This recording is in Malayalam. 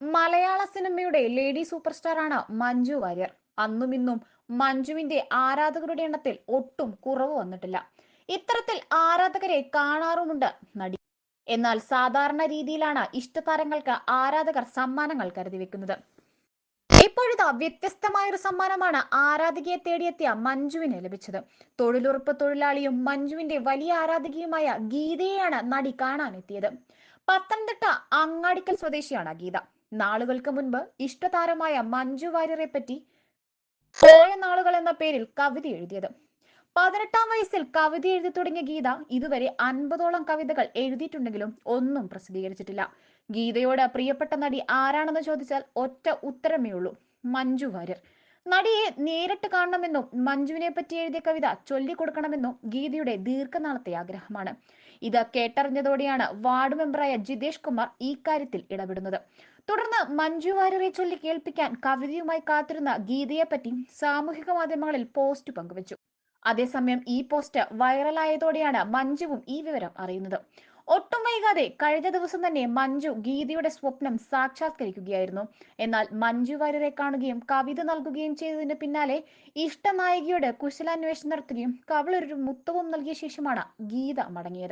മലയാള സിനിമയുടെ ലേഡി സൂപ്പർ സ്റ്റാറാണ് മഞ്ജു വാര്യർ. അന്നും ഇന്നും മഞ്ജുവിന്റെ ആരാധകരുടെ എണ്ണത്തിൽ ഒട്ടും കുറവ് വന്നിട്ടില്ല. ഇത്തരത്തിൽ ആരാധകരെ കാണാറുമുണ്ട് നടി. എന്നാൽ സാധാരണ രീതിയിലാണ് ഇഷ്ടതാരങ്ങൾക്ക് ആരാധകർ സമ്മാനങ്ങൾ കരുതി വെക്കുന്നത്. ഇപ്പോഴിതാ വ്യത്യസ്തമായ ഒരു സമ്മാനമാണ് ആരാധകയെ തേടിയെത്തിയ മഞ്ജുവിന് ലഭിച്ചത്. തൊഴിലുറപ്പ് തൊഴിലാളിയും മഞ്ജുവിന്റെ വലിയ ആരാധകയുമായ ഗീതയെയാണ് നടി കാണാനെത്തിയത്. പത്തനംതിട്ട അങ്ങാടിക്കൽ സ്വദേശിയാണ് ഗീത. നാളുകൾക്ക് മുൻപ് ഇഷ്ടതാരമായ മഞ്ജു വാര്യരെ പറ്റി പോയ നാളുകൾ എന്ന പേരിൽ കവിത എഴുതിയത്. പതിനെട്ടാം വയസ്സിൽ കവിത എഴുതി തുടങ്ങിയ ഗീത ഇതുവരെ അൻപതോളം കവിതകൾ എഴുതിയിട്ടുണ്ടെങ്കിലും ഒന്നും പ്രസിദ്ധീകരിച്ചിട്ടില്ല. ഗീതയോട് പ്രിയപ്പെട്ട നടി ആരാണെന്ന് ചോദിച്ചാൽ ഒറ്റ ഉത്തരമേ ഉള്ളൂ മഞ്ജു വാര്യർ. നടിയെ നേരിട്ട് കാണണമെന്നും മഞ്ജുവിനെ പറ്റി എഴുതിയ കവിത ചൊല്ലിക്കൊടുക്കണമെന്നും ഗീതയുടെ ദീർഘനാളത്തെ ആഗ്രഹമാണ്. ഇത് കേട്ടറിഞ്ഞതോടെയാണ് വാർഡ് മെമ്പറായ ജിതേഷ് കുമാർ ഈ കാര്യത്തിൽ ഇടപെടുന്നത്. തുടർന്ന് മഞ്ജു വാര്യറെ ചൊല്ലി കേൾപ്പിക്കാൻ കവിതയുമായി കാത്തിരുന്ന ഗീതയെ പറ്റി സാമൂഹിക മാധ്യമങ്ങളിൽ പോസ്റ്റ് പങ്കുവച്ചു. അതേസമയം ഈ പോസ്റ്റ് വൈറലായതോടെയാണ് മഞ്ജുവും ഈ വിവരം അറിയുന്നത്. ഒട്ടും വൈകാതെ കഴിഞ്ഞ ദിവസം തന്നെ മഞ്ജു ഗീതയുടെ സ്വപ്നം സാക്ഷാത്കരിക്കുകയായിരുന്നു. എന്നാൽ മഞ്ജു വാര്യരെ കാണുകയും കവിത നൽകുകയും ചെയ്തതിന് പിന്നാലെ ഇഷ്ടനായികയോട് കുശലാന്വേഷണം നടത്തുകയും കവളൊരു മുത്തവും നൽകിയ ശേഷമാണ് ഗീത മടങ്ങിയത്.